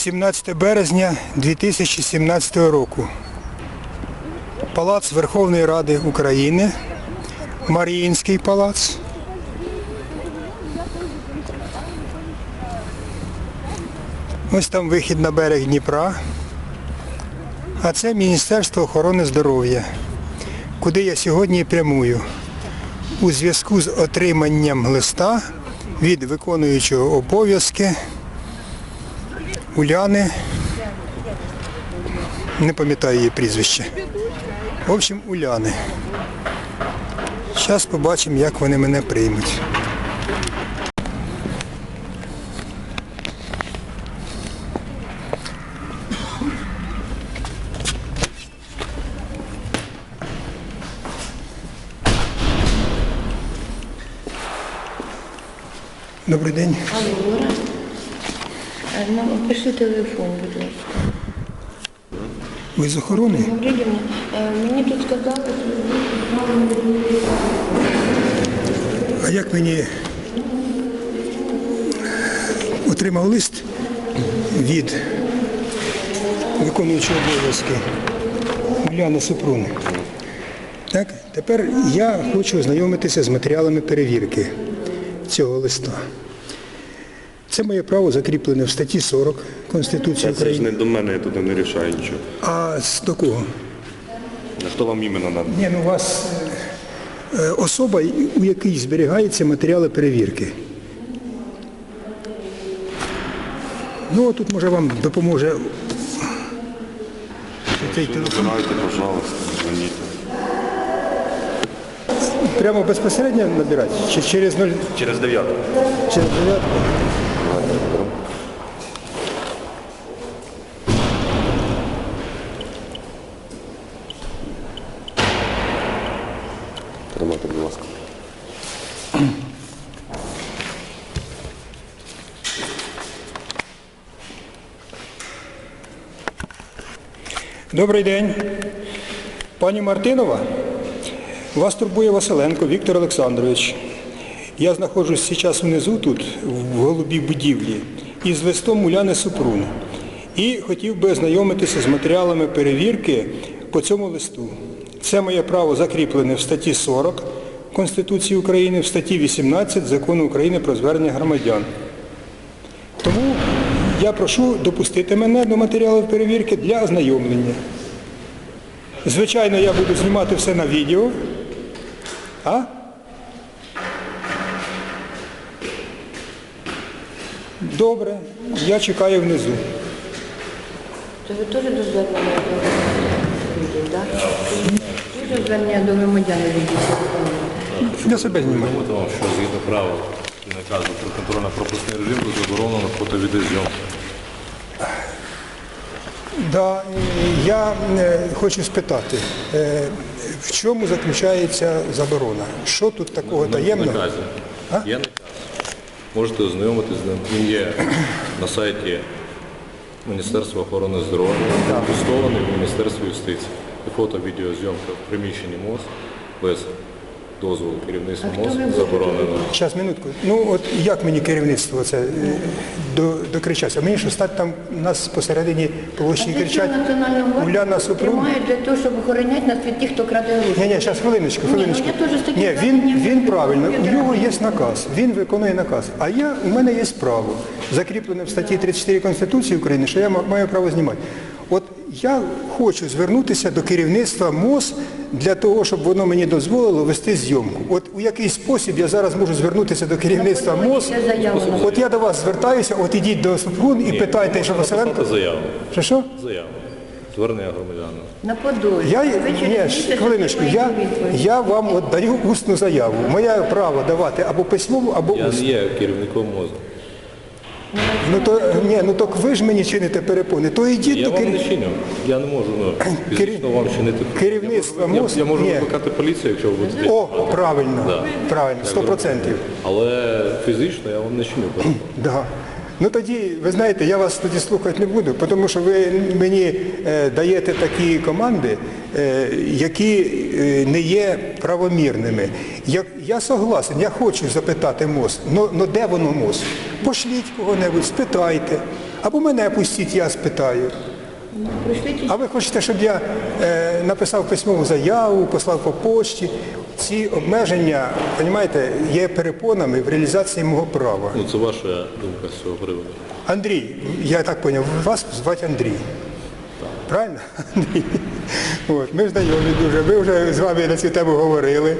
17 березня 2017 року. Палац Верховної Ради України, Маріїнський палац. Ось там вихід на берег Дніпра. А це Міністерство охорони здоров'я, куди я сьогодні прямую у зв'язку з отриманням листа від виконуючого обов'язки Уляни. Не пам'ятаю її прізвище. В общем, Уляни. Зараз побачимо, як вони мене приймуть. Добрий день. Алло, Нам пиши телефон, будь ласка. Ви з охорони? Гаврилівна, е, мені тут сказали, що ви А як мені отримав лист від виконуючого обов'язки Уляни Супрун. Так, тепер я хочу ознайомитися з матеріалами перевірки цього листа. Це моє право закріплене в статті 40 Конституції Це ж не до мене, я туди не рішаю нічого. А з до кого? Хто вам іменно надо? Ні, ну у вас е, особа, у якій зберігаються матеріали перевірки. Ну, тут може вам допоможе цей пожалуйста, дзвоніть. Прямо безпосередньо набирати? Чи через 0, Через дев'яту. через 9? Тримайте, будь ласка. Добрий день. Пані Мартинова, вас турбує Василенко Віктор Олександрович. Я знаходжусь зараз внизу тут, в голубій будівлі, із листом Уляни Супрун. І хотів би ознайомитися з матеріалами перевірки по цьому листу. Це моє право закріплене в статті 40 Конституції України, в статті 18 Закону України про звернення громадян. Тому я прошу допустити мене до матеріалів перевірки для ознайомлення. Звичайно, я буду знімати все на відео. А? Добре, я чекаю внизу. То ви теж до звернення до людей, так? Теж звернення до громадян людей. Я себе знімаю. Тому що згідно правил і наказу про контрольно-пропускний режим буде заборонено фото-відеозйомка. Да, е, я е, хочу спитати, е, в чому заключається заборона? Що тут такого таємного? Наказі. Є наказ. Можете ознайомитися з ним. Він є на сайті Міністерства охорони здоров'я, тестований в Міністерстві юстиції. Фото-відеозйомка в приміщенні МОЗ без дозволу керівництва МОЗ заборонено. Зараз, минутку. Ну от як мені керівництво це е, до, докричаться? Мені що стати там нас посередині площі кричать Уляна Супрун? Тримають для того, щоб охороняти нас від тих, хто краде гроші. Ні, ні, зараз хвилиночку, Ні, ну, я теж з Ні, він, він правильно, у нього є наказ, він виконує наказ. А я, у мене є право, закріплене в статті 34 Конституції України, що я маю право знімати. Я хочу звернутися до керівництва МОЗ для того, щоб воно мені дозволило вести зйомку. От у який спосіб я зараз можу звернутися до керівництва МОЗ. От я до вас звертаюся, от ідіть до Супрун і питайте, що Василенко. Заяву. Що що? Заяву. Звернення громадянина. На Подолі. Я, ні, хвилиночку, я, я вам от даю усну заяву. Моє право давати або письмову, або Я не є керівником МОЗу. Ну то ні, ну так ви ж мені чините перепони. То йдіть Я до вам не керів... чиню. Я не можу ну, фізично вам чинити. керівництва Я, МОЗ. я можу Ні. викликати поліцію, якщо ви будете. О, правильно, Да. правильно, сто процентів. Але фізично я вам не чиню. Да. Ну тоді, ви знаєте, я вас тоді слухати не буду, тому що ви мені е, даєте такі команди, е, які е, не є правомірними. Я, я согласен, я хочу запитати МОЗ, але де воно МОЗ? Пошліть кого-небудь, спитайте. Або мене пустіть, я спитаю. А ви хочете, щоб я е, написав письмову заяву, послав по почті. Ці обмеження, розумієте, є перепонами в реалізації мого права. Ну, це ваша думка з цього приводу. Андрій, я так зрозумів, вас звати Андрій. Правильно? Андрій. От, ми знайомі дуже, ми вже з вами на цю тему говорили.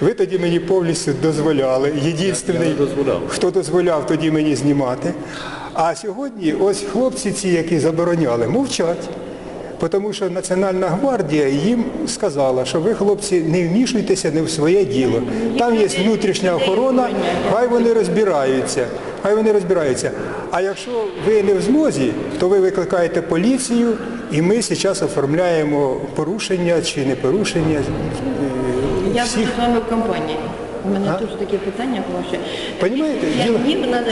Ви тоді мені повністю дозволяли. Дозволяв. хто дозволяв тоді мені знімати. А сьогодні ось хлопці ці, які забороняли, мовчать. Тому що Національна гвардія їм сказала, що ви, хлопці, не вмішуйтеся не в своє діло. Там є внутрішня охорона, хай вони розбираються. Хай вони розбираються. А якщо ви не в змозі, то ви викликаєте поліцію, і ми зараз оформляємо порушення чи не порушення. е, Я всіх. з вами в компанії. У мене теж таке питання ваше. Понімаєте, Я діло- днів на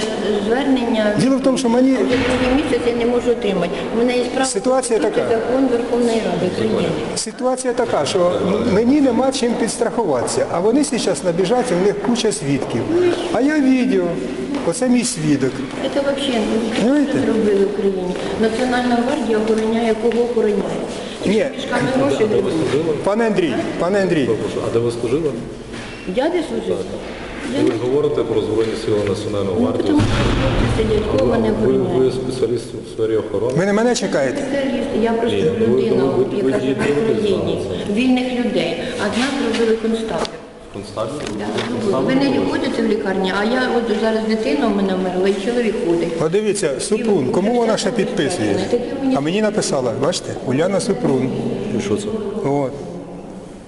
звернення. Діло в тому, що мені другий місяць я не можу отримати. У мене є справа Ситуація така. закон Верховної Ради України. Ситуація така, що мені нема чим підстрахуватися, а вони зараз набіжать, у них куча свідків. А я відео, оце мій свідок. Це взагалі Знаєте? зробили в Україні. Національна гвардія охороняє кого охороняє. Ні, гроші пане Андрій, пане Андрій, А де ви служили? Я де служив? Я Ви не говорите про Збройні сили Національної Ну, гвардії. тому що хлопці сидять, кого не Ви, ви спеціаліст у сфері охорони. ви на мене чекаєте? Спеціаліст, я просто Ні, ви- людина, ви- ви- ви яка живе в дієте країні, вільних людей. А з нас робили констабль. Константин? Ви не ходите в лікарні, а я от зараз дитина у мене вмерла, і чоловік ходить. От дивіться, Супрун, кому вона ще підписує? А мені написала, бачите, Уляна Супрун. І що це? От.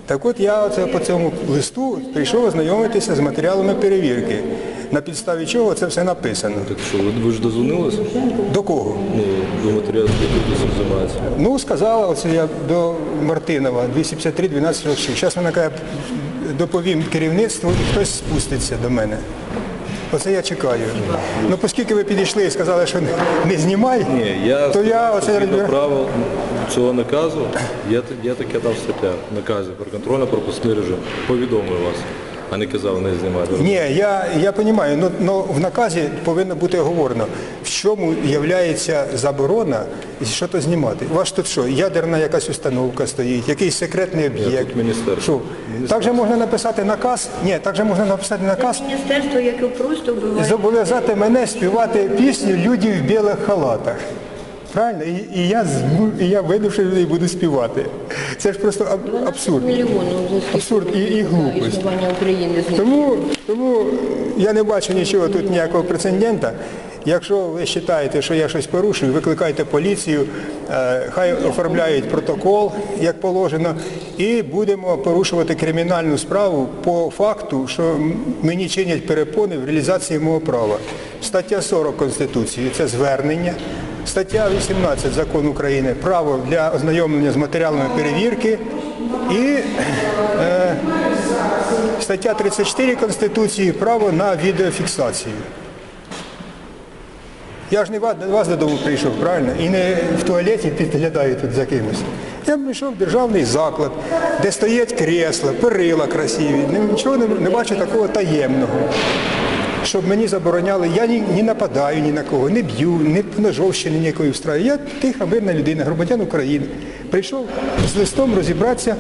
Так от я оце по цьому листу прийшов ознайомитися з матеріалами перевірки, на підставі чого це все написано. Так що, ви, ви ж дозвонились? До кого? Ну, до матеріалів, які тут займаються. Ну, сказала оце я до Мартинова, 253 12 років. Зараз вона каже, доповім керівництву і хтось спуститься до мене. Оце я чекаю. Ну, оскільки ви підійшли і сказали, що не знімай, Ні, я, то я оце розбираю. правил цього наказу, я, я таке дав стаття наказу наказі про контрольно-пропускний режим. Повідомлю вас, а не казав, не знімати. Ні, я, я розумію, ну, ну, в наказі повинно бути оговорено, в чому є заборона і що то знімати. У вас тут що, ядерна якась установка стоїть, якийсь секретний об'єкт. тут міністерство. Що? Так же можна написати наказ? Ні, так же можна написати наказ, Міністерство, яке просто вбиває. зобов'язати мене співати пісню Люди в білих халатах. Правильно? І, і я зму- і я видушив людей буду співати. Це ж просто аб- абсурд. Мільйонів вже скільки Абсурд і- і глупость. Тому, тому я не бачу нічого тут ніякого прецедента. Якщо ви вважаєте, що я щось порушую, викликайте поліцію, е, хай оформляють протокол, як положено, і будемо порушувати кримінальну справу по факту, що мені чинять перепони в реалізації мого права. Стаття 40 Конституції це звернення. Стаття 18 Закону України право для ознайомлення з матеріалами перевірки. І е, Стаття 34 Конституції право на відеофіксацію. Я ж не вас, додому прийшов, правильно? І не в туалеті підглядаю тут за кимось. Я прийшов в державний заклад, де стоять крісла, перила красиві. Нічого не, не бачу такого таємного. Щоб мені забороняли, я ні, ні нападаю ні на кого, не б'ю, не ножовщини ніякої встраю. Я тиха, мирна людина, громадян України. Прийшов з листом розібратися,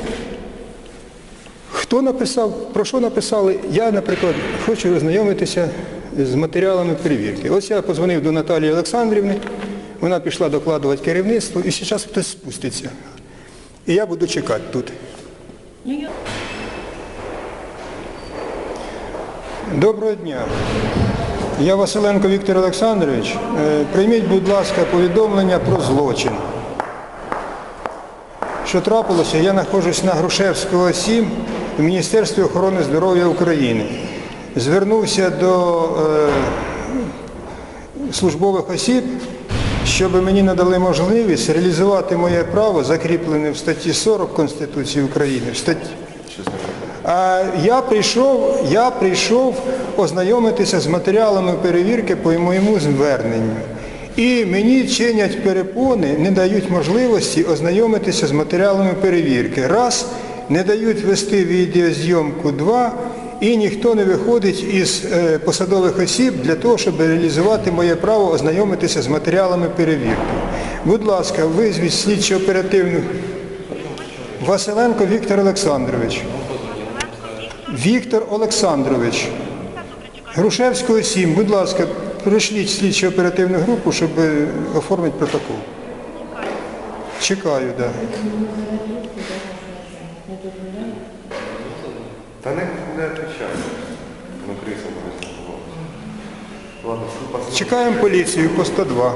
Хто написав, про що написали? Я, наприклад, хочу ознайомитися з матеріалами перевірки. Ось я позвонив до Наталії Олександрівни, вона пішла докладувати керівництво, і зараз хтось спуститься. І я буду чекати тут. Ну, я- Доброго дня. Я Василенко Віктор Олександрович. Е, Прийміть, будь ласка, повідомлення про злочин. Що трапилося, я знаходжусь на Грушевського 7 в Міністерстві охорони здоров'я України. Звернувся до е, службових осіб, щоб мені надали можливість реалізувати моє право, закріплене в статті 40 Конституції України. В статті, я прийшов, я прийшов ознайомитися з матеріалами перевірки по моєму зверненню. І мені чинять перепони, не дають можливості ознайомитися з матеріалами перевірки. Раз, не дають вести відеозйомку, два, і ніхто не виходить із е, посадових осіб для того, щоб реалізувати моє право ознайомитися з матеріалами перевірки. Будь ласка, визвіть слідчо оперативну Василенко Віктор Олександрович. Віктор Олександрович. Грушевського 7, будь ласка, пришліть слідчо оперативну групу, щоб оформити протокол. Чекаю, так. Да. Та не, не. Ну, Чекаємо поліцію по 102.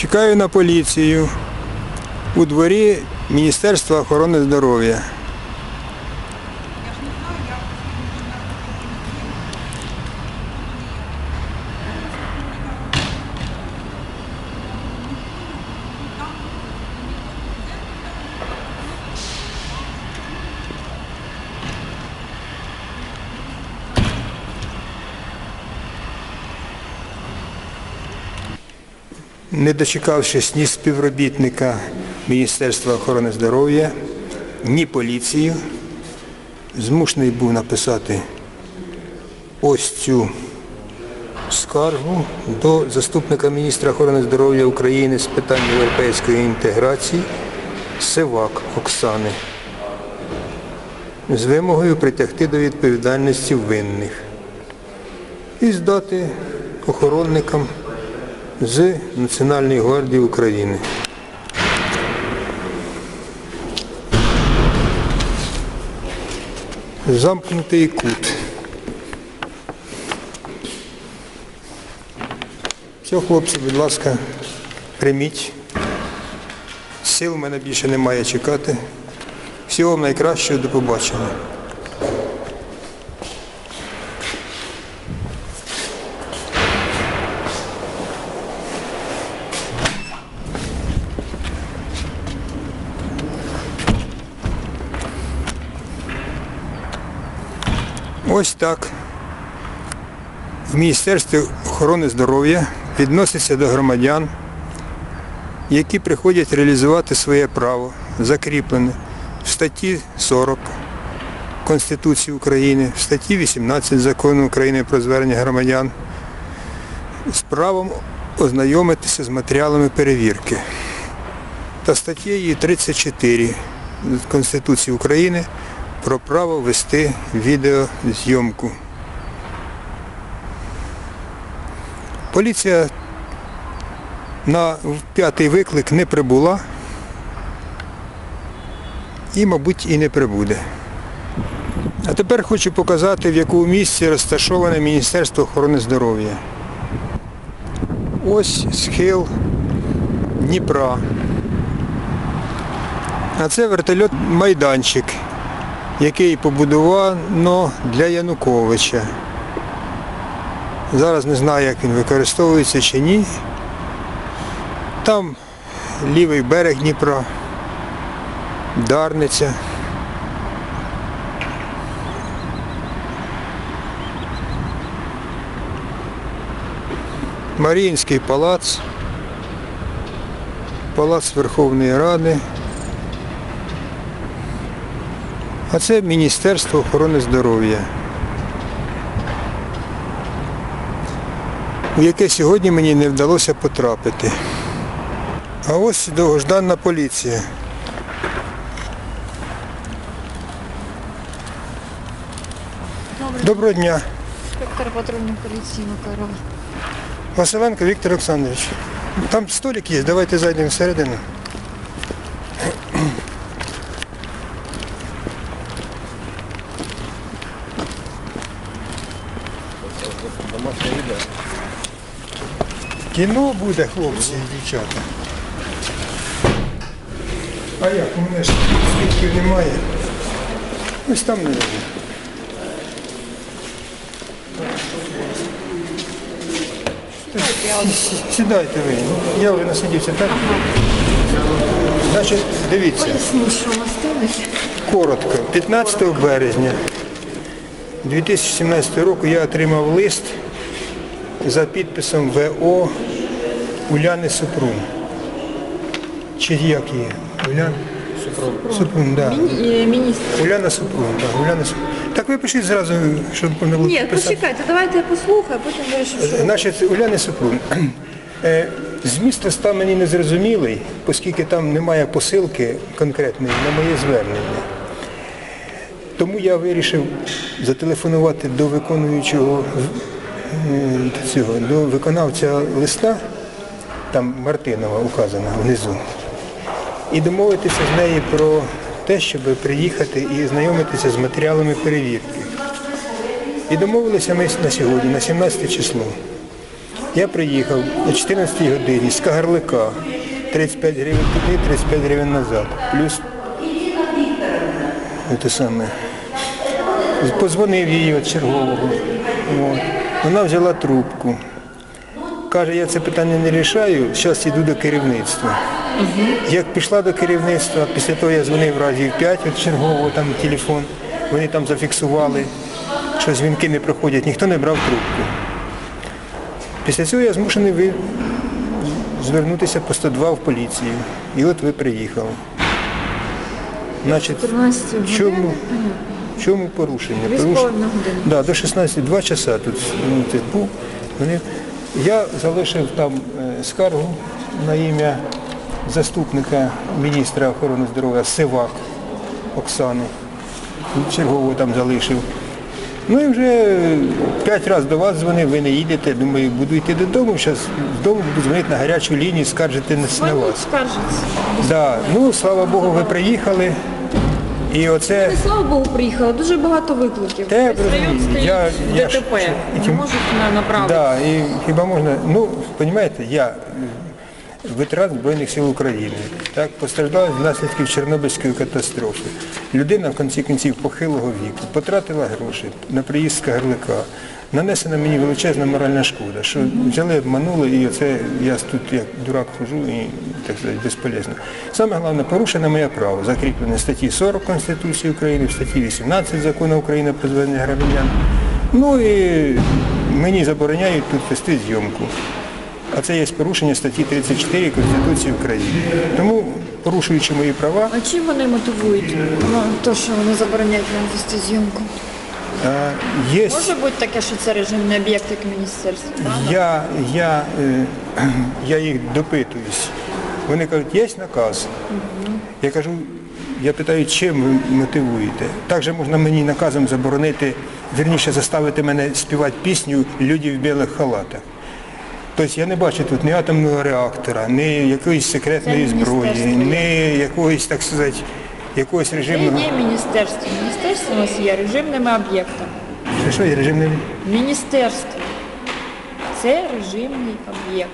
Чекаю на поліцію у дворі Міністерства охорони здоров'я. Не дочекавшись ні співробітника Міністерства охорони здоров'я, ні поліції, змушений був написати ось цю скаргу до заступника міністра охорони здоров'я України з питань європейської інтеграції Севак Оксани з вимогою притягти до відповідальності винних і здати охоронникам з Національної гвардії України. Замкнутий кут. Все, хлопці, будь ласка, прийміть. Сил в мене більше немає чекати. Всього вам найкращого, до побачення. Ось так. В Міністерстві охорони здоров'я відноситься до громадян, які приходять реалізувати своє право, закріплене в статті 40 Конституції України, в статті 18 Закону України про звернення громадян з правом ознайомитися з матеріалами перевірки та статтєю 34 Конституції України про право вести відеозйомку. Поліція на п'ятий виклик не прибула і, мабуть, і не прибуде. А тепер хочу показати, в якому місці розташоване Міністерство охорони здоров'я. Ось схил Дніпра. А це вертольот майданчик, який побудовано для Януковича. Зараз не знаю, як він використовується чи ні. Там лівий берег Дніпра, Дарниця. Маріїнський палац, палац Верховної Ради. А це Міністерство охорони здоров'я, у яке сьогодні мені не вдалося потрапити. А ось довгожданна поліція. Доброго дня. Інспектор патрульної поліції Макарова. Василенко Віктор Олександрович. Там столик є, давайте зайдемо всередину. Кіно буде, хлопці і дівчата. А як? У мене ж свідків немає. Ось там не буде. Сідайте ви. Я вже насидівся так. Значить, дивіться, коротко, 15 березня 2017 року я отримав лист за підписом ВО Уляни Супрун. Чи як її? Уляна? Супрун. Супрун. Да. Міністр. Уляна Супрун, так, Уляна Супрун. Так ви пишіть зразу, щоб можна було Ні, підписати. почекайте, давайте я послухаю, потім вирішимо, що. Значить, Уляни Супрун. е, Зміст листа мені не зрозумілий, оскільки там немає посилки конкретної на моє звернення. Тому я вирішив зателефонувати до виконуючого е, цього, до виконавця листа, там Мартинова указана внизу, і домовитися з нею про те, щоб приїхати і знайомитися з матеріалами перевірки. І домовилися ми на сьогодні, на 17 число. Я приїхав о 14 годині з Кагарлика. 35 гривень туди, 35 гривень назад. Плюс це саме. Позвонив їй від чергового. От. Вона взяла трубку. Каже, я це питання не рішаю, зараз йду до керівництва. Як пішла до керівництва, після того я дзвонив разів 5 від чергового там телефон, вони там зафіксували, що дзвінки не проходять, ніхто не брав трубку. Після цього я змушений ви- звернутися по 102 в поліцію. І от ви приїхали. Значить, 14 годин? в чому, в чому порушення? Да, до 16, 2 часа тут ну, був. Вони... Я залишив там е, скаргу на ім'я заступника міністра охорони здоров'я Сивак Оксани. Чергового там залишив. Ну і вже п'ять разів до вас дзвонив, ви не їдете. Думаю, буду йти додому. Зараз вдома буду дзвонити на гарячу лінію, скаржити на, вас. Да. Ну, слава Богу, ви приїхали. І оце. Не слава Богу, приїхала, дуже багато викликів. Те, я Весь район стоїть Я- я ДТП. і Не тим- можуть на- направити. Да, і хіба можна, ну, розумієте, я ветеран Збройних сил України, так, постраждала від наслідків Чорнобильської катастрофи. Людина в кінці кінців похилого віку, потратила гроші на приїзд з Кагарлика. Нанесена мені величезна моральна шкода, що взяли, обманули, і оце я тут як дурак хожу і так сказати, безполезно. Саме головне, порушено моє право, закріплене статті 40 Конституції України, в статті 18 Закону України про звернення громадян. Ну і мені забороняють тут вести зйомку. А це є порушення статті 34 Конституції України. Тому, порушуючи мої права, А чим вони мотивують? Ну, то, що вони забороняють нам вести зйомку. Е, є, Може бути таке, що це режимний об'єкт, як міністерство, я, я, е, я їх допитуюсь. Вони кажуть, є наказ. Я кажу, я питаю, чим ви мотивуєте? Так же можна мені наказом заборонити, вірніше заставити мене співати пісню Люди в білих халатах. Тобто я не бачу тут ні атомного реактора, ні якоїсь секретної зброї, ні якогось, так сказати, якогось режимного. є міністерство. Міністерство у нас є режимними об'єктами. Що, що є режимний? Міністерство. Це режимний об'єкт.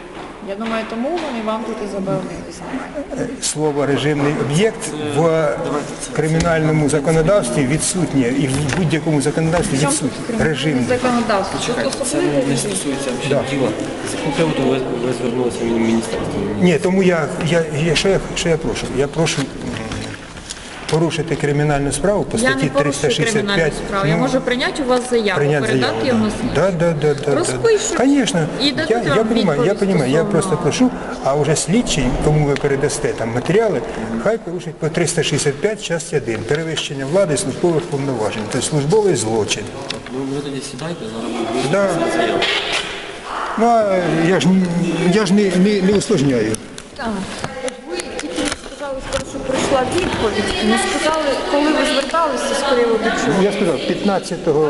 Я думаю, тому вони вам тут і заборонили. Слово режимний об'єкт в кримінальному законодавстві відсутнє і в будь-якому законодавстві відсутнє. Режимний. законодавство? Тут Це не стосується взагалі діла. З якого приводу ви, ви звернулися в міністерство? Ні, тому я, я, я, що, я, що я прошу? Я прошу порушити кримінальну справу по Я статті не порушую 365. кримінальну справу. Я Ну, можу прийняти у вас заяву, прийняти передати заяву. його да. на слідчу. Да, да, да, да, Розпишуть. Конечно. І дадуть я, вам понимаю, я відповідь понимаю. Я просто прошу, а вже слідчий, кому ви передасте там матеріали, хай порушить по 365 часть 1. Перевищення влади і службових повноважень. Тобто службовий злочин. Ну, ви тоді сідайте, зараз буде Да. заяву. Ну, а я ж, я ж не, не, не усложняю. Так. Прийшла відповідь. Не сказали, коли ви зверталися з приводу чого. Я сказав, 15-го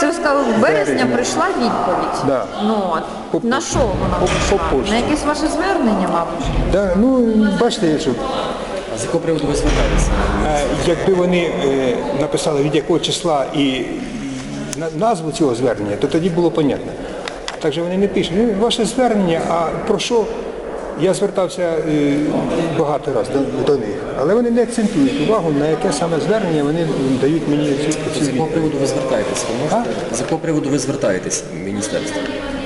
Це ви сказали, в березня Березня. прийшла відповідь. Да. Ну. По- на що вона по- прийшла? по. На якесь ваше звернення, мабуть? Да, ну, бачите, що А з якого приводу ви звертаєтеся? е, якби вони е, написали від якого числа і на- назву цього звернення, то тоді було понятно. Так же вони не пишуть. «Ну, Ваше звернення, а про що? Я звертався е, багато разів до, до них, але вони не акцентують увагу, на яке саме звернення вони дають мені цю, цю З якого приводу ви звертаєтеся? Ви можете? З якого приводу ви звертаєтесь в міністерство?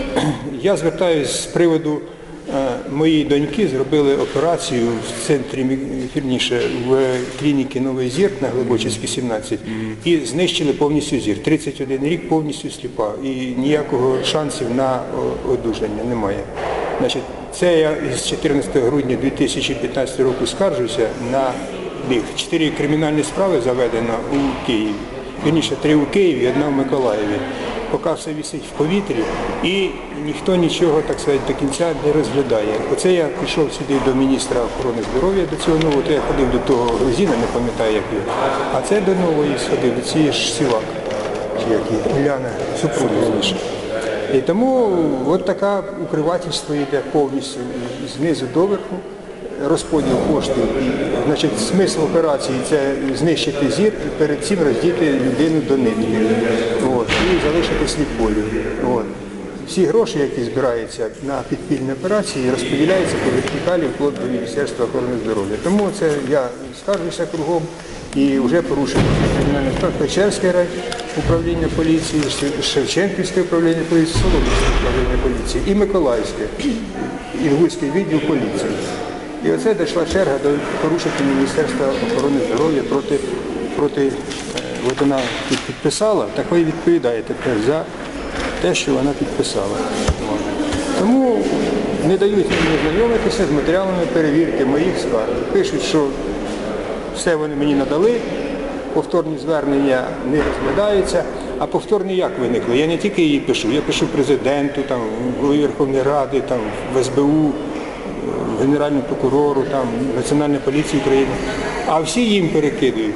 Я звертаюся з приводу е, моїй доньки зробили операцію в центрі, вірніше, в клініці Новий Зір на Глибочицькій 17 і знищили повністю зір. 31 рік повністю сліпа і ніякого шансів на одужання немає. Значить, це я з 14 грудня 2015 року скаржуся на них. Чотири кримінальні справи заведено у Києві. Вірніше, три у Києві, одна в Миколаєві. Поки все висить в повітрі і ніхто нічого, так сказати, до кінця не розглядає. Оце я пішов сюди до міністра охорони здоров'я до цього нового, то я ходив до того грузина, не пам'ятаю як його. А це до нової сходив, до цієї ж сівак, чи як Уляна вірніше. І тому от така укривательство йде повністю знизу до верху розподіл коштів. Значить, смисл операції це знищити зір і перед цим роздіти людину до нитки. От, і залишити сліпою. От. Всі гроші, які збираються на підпільні операції, розподіляються по вертикалі вплоть до Міністерства охорони здоров'я. Тому це я скаржуся кругом і вже порушено кримінальне справ. Печерське рай- управління поліції, Шевченківське управління поліції, Солом'янське управління поліції і Миколаївське, Інгульський відділ поліції. І оце дійшла черга до порушити Міністерства охорони здоров'я проти, проти е, от вона під- підписала, так ви і відповідаєте тепер за те, що вона підписала. Тому не дають мені знайомитися з матеріалами перевірки моїх скарг. Пишуть, що все вони мені надали, повторні звернення не розглядаються. А повторні як виникли? Я не тільки її пишу, я пишу президенту, там, голові Верховної Ради, там, в СБУ, е, Генеральному прокурору, там, Національній поліції України. А всі їм перекидують.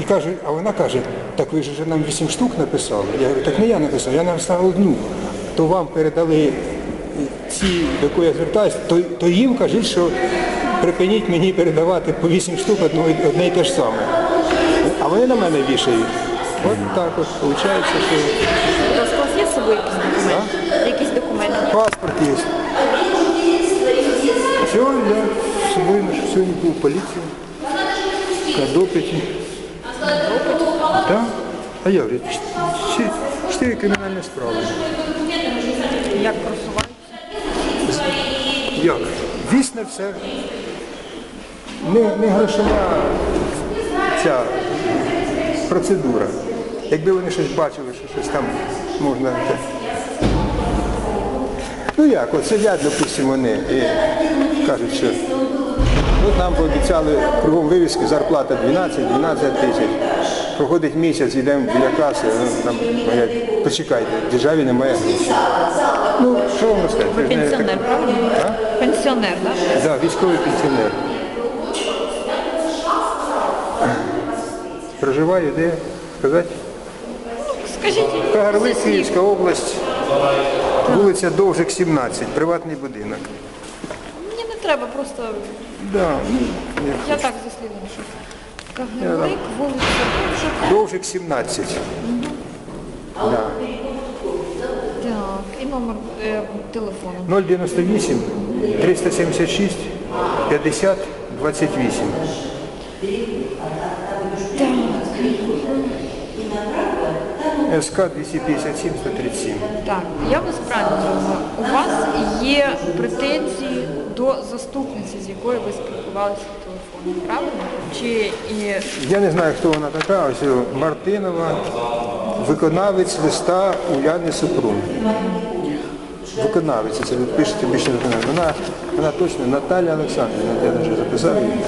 І каже, а вона каже, так ви ж нам вісім штук написали. Я говорю, так не я написав, я написав одну. То вам передали ці, до якої я звертаюся, то, то їм кажуть, що припиніть мені передавати по вісім штук одне і те ж саме. А вони на мене вішають. От так от виходить, що у вас є з собою якісь документи? Якісь документи? паспорт є. Все, я з собою ношу сьогодні був в поліції. На допиті. Так? А я говорю, чотири- чотири кримінальні справи. Як просувається? Як? Вісне все. Не, не грошова ця процедура. Якби вони щось бачили, що щось там можна. Ну як, от сидять, допустимо, вони і кажуть, що от нам пообіцяли кругом вивіски, зарплата 12-12 тисяч. Проходить місяць, йдемо біля каси, там говорять, почекайте, в державі немає грошей. Ну, що вам сказати? Ви ж не пенсіонер, так-? Пенсіонер, так? Да, військовий пенсіонер. Проживаю де? Сказати? Скажіть, Кагарлик, Київська область, вулиця Довжик, 17, приватний будинок. мені не треба, просто Да, ну, я так заслідую, що Кагарлик, вулиця Довжик. Довжик 17. Да. Так, і номер е, телефону. 098 376 50 28. СК 257 137. Так, я вас правильно зрозуміла. У вас є претензії до заступниці, з якою ви спілкувалися в телефоні, правильно? Чи і Я не знаю, хто вона така, ось Мартинова, виконавець листа Уляни Супрун. Виконавиця, це ви пишете більше виконавець. Вона, вона точно Наталя Олександрівна, я вже записав її.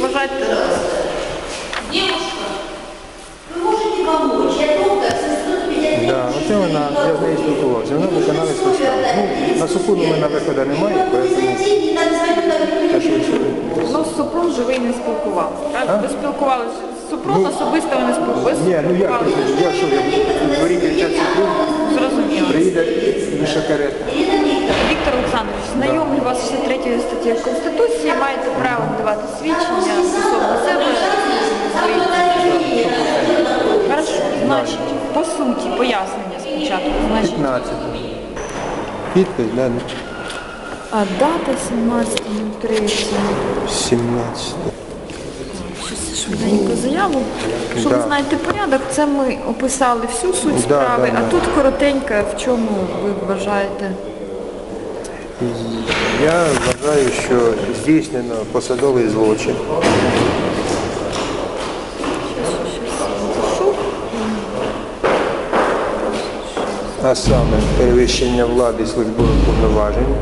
вважаєте, Девушка, вы можете помочь? Я долго оце вона, я з нею спілкувався. Вона виконавець листа. Ну, на Супруну в мене виходу немає, тому деньги на те, що ну з Супрун же ви не спілкувалися, правильно? Ви спілкувалися з Супрун особисто ви не спілкувалися. Ні, ну як, я що, я в дворі кричать Супрун, Зрозуміло. приїде більша карета. Віктор Олександрович, знайомлю вас з 63 статті Конституції, маєте право надавати свідчення стосовно себе. своїх. Хорошо, значить, по суті, пояснення спочатку. Значить, 15. Підпис, да, ну, а дата 17.03. 17. Щось швиденько заяву. Щоб ви Да. знаєте порядок, це ми описали всю суть Да, справи, да, а да. тут коротенько, в чому ви вважаєте. Я вважаю, що здійснено посадовий злочин. А саме перевищення влади службових повноважень